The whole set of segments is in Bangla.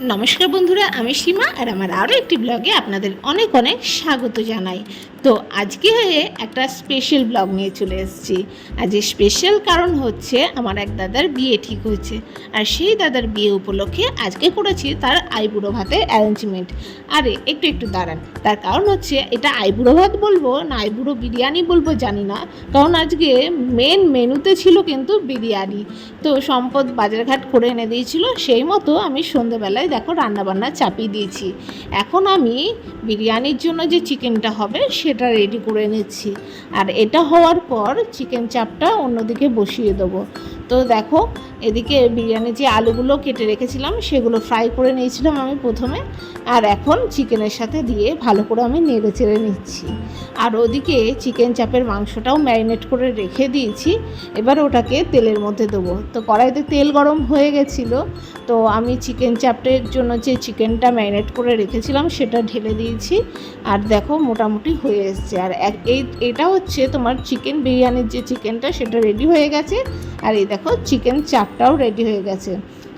নমস্কার বন্ধুরা, আমি সীমা আর আমার আরও একটি ব্লগে আপনাদের অনেক অনেক স্বাগত জানাই। তো আজকে হয়ে একটা স্পেশাল ব্লগ নিয়ে চলে এসেছি। আর আজ স্পেশাল কারণ হচ্ছে আমার এক দাদার বিয়ে ঠিক হয়েছে। আর সেই দাদার বিয়ে উপলক্ষে আজকে করেছি তার আইবুড়ো ভাতের অ্যারেঞ্জমেন্ট আরে, একটু একটু দাঁড়ান। তার কারণ হচ্ছে এটা আইবুড়ো ভাত বলব না আইবুড়ো বিরিয়ানি বলব জানি না। কারণ আজকে মেন মেনুতে ছিল কিন্তু বিরিয়ানি। তো সম্পদ বাজারঘাট করে এনে দিয়েছিল। সেই মতো আমি সন্ধেবেলায় দেখো রান্নাবান্না চাপিয়ে দিয়েছি। এখন আমি বিরিয়ানির জন্য যে চিকেনটা হবে সেটা রেডি করে নিচ্ছি। আর এটা হওয়ার পর চিকেন চাপটা অন্যদিকে বসিয়ে দেবো। তো দেখো, এদিকে বিরিয়ানির যে আলুগুলো কেটে রেখেছিলাম, সেগুলো ফ্রাই করে নিয়েছিলাম আমি প্রথমে। আর এখন চিকেনের সাথে দিয়ে ভালো করে আমি নেড়ে চেড়ে নিচ্ছি। আর ওদিকে চিকেন চাপের মাংসটাও ম্যারিনেট করে রেখে দিয়েছি। এবার ওটাকে তেলের মধ্যে দেবো। তো কড়াইতে তেল গরম হয়ে গেছিল, তো আমি চিকেন চাপটের জন্য যে চিকেনটা ম্যারিনেট করে রেখেছিলাম, সেটা ঢেলে দিয়েছি। আর দেখো, মোটামুটি হয়ে এসছে। আর এই, এটা হচ্ছে তোমার চিকেন বিরিয়ানির যে চিকেনটা সেটা রেডি হয়ে গেছে। আর এই দেখো চিকেন চাপটাও রেডি হয়ে গেছে।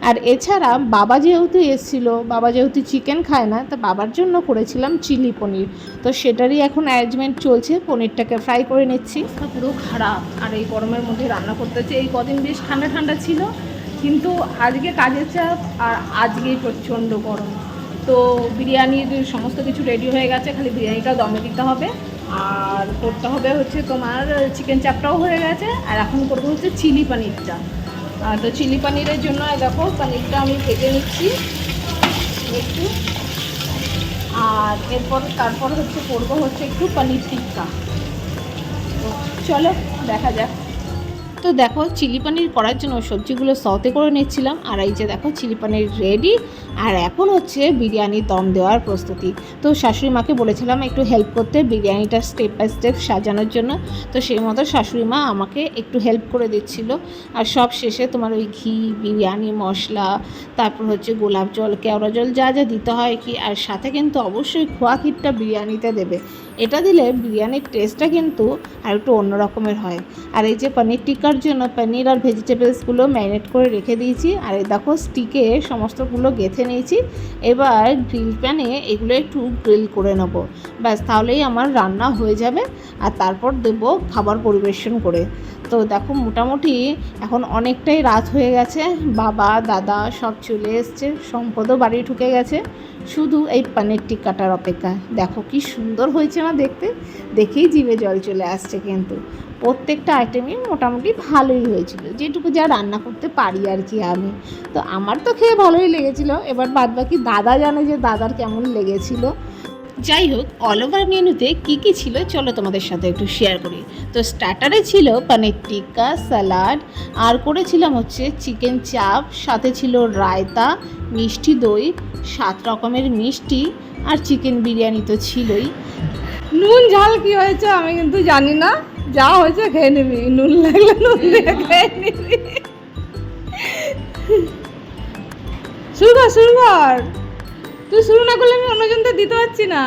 আর এছাড়া বাবা যেহেতু এসেছিল, বাবা যেহেতু চিকেন খায় না, তা বাবার জন্য করেছিলাম চিলি পনির। তো সেটারই এখন অ্যারেঞ্জমেন্ট চলছে, পনিরটাকে ফ্রাই করে নিচ্ছি। পুরো খারাপ। আর এই গরমের মধ্যে রান্না করতে হচ্ছে, এই কদিন বেশ ঠান্ডা ঠান্ডা ছিল, কিন্তু আজকে কাজের চাপ আর আজকেই প্রচণ্ড গরম। তো বিরিয়ানির সমস্ত কিছু রেডি হয়ে গেছে, খালি বিরিয়ানিটা দমে দিতে হবে। আর করতে হবে হচ্ছে তোমার চিকেন চাপটাও হয়ে গেছে, আর এখন করব হচ্ছে চিলি পানিরটা তো চিলি পানিরের জন্য দেখো পানিরটা আমি ভেজে নিচ্ছি একটু। আর এরপর, তারপর হচ্ছে করব হচ্ছে একটু পানির টিক্কা চলো, দেখা যাক। তো দেখো চিলি পানির করার জন্য সবজিগুলো সতে করে নিচ্ছিলাম। আর এই যে দেখো চিলি পানির রেডি আর এখন হচ্ছে বিরিয়ানির দম দেওয়ার প্রস্তুতি। তো শাশুড়ি মাকে বলেছিলাম একটু হেল্প করতে বিরিয়ানিটা স্টেপ বাই স্টেপ সাজানোর জন্য। তো সেই মতো শাশুড়ি মা আমাকে একটু হেল্প করে দিচ্ছিল। আর সব শেষে তোমার ওই ঘি, বিরিয়ানি, মশলা, তারপর হচ্ছে গোলাপ জল, কেওড়া জল যা যা দিতে হয় কি। আর সাথে কিন্তু অবশ্যই খোয়া ক্ষীরটা বিরিয়ানিতে দেবে। এটা দিলে বিরিয়ানির টেস্টটা কিন্তু আর একটু অন্য রকমের হয়। আর এই যে পনির টিক্কার জন্য পনির আর ভেজিটেবলসগুলো ম্যারিনেট করে রেখে দিয়েছি। আর এই দেখো, স্টিকে সমস্তগুলো গেঁথে নিয়েছি। এবার গ্রিল প্যানে এগুলো একটু গ্রিল করে নেব। ব্যাস, তাহলেই আমার রান্না হয়ে যাবে। আর তারপর দেব খাবার পরিবেশন করে। তো দেখো, মোটামুটি এখন অনেকটাই রাত হয়ে গেছে। বাবা, দাদা সব চলে এসছে। সম্পদও বাড়ি ঢুকে গেছে। শুধু এই পানির টিক্কাটার অপেক্ষা দেখো, কি সুন্দর হয়েছে না দেখতে? দেখেই জিভে জল চলে আসছে কিন্তু। প্রত্যেকটা আইটেমই মোটামুটি ভালোই হয়েছিল। যেটুকু যা রান্না করতে পারি আর কি আমি। তো আমার তো খেয়ে ভালোই লেগেছিল। এবার বাদ বাকি দাদা জানে যে দাদার কেমন লেগেছিল। যাই হোক অল ওভার মেনুতে কী কী ছিল চলো তোমাদের সাথে একটু শেয়ার করি। তো স্টার্টারে ছিল পানির টিক্কা স্যালাড আর করেছিলাম হচ্ছে চিকেন চাপ সাথে ছিল রায়তা মিষ্টি দই, সাত রকমের মিষ্টি, আর চিকেন বিরিয়ানি তো ছিলই। নুন ঝাল কি হয়েছে আমি কিন্তু জানি না। যা হয়েছে খেয়ে নিবি। নুন লাগলে নুন দিয়ে খেয়ে নিবি। শুরু কর শুরু কর তুই শুরু না করলে আমি অন্যজনদের দিতে পারছি না।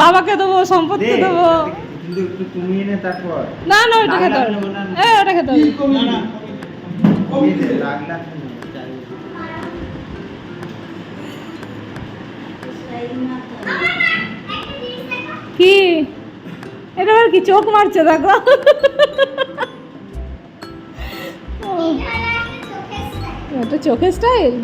বাবাকে দেবো সম্পদকে দেবো। নে তারপর। না না ওটা খেতে হবে এ ওটা খেতে হবে। কি? এটা আর কি চোখ মারছে দেখো। এটা চোখের স্টাইল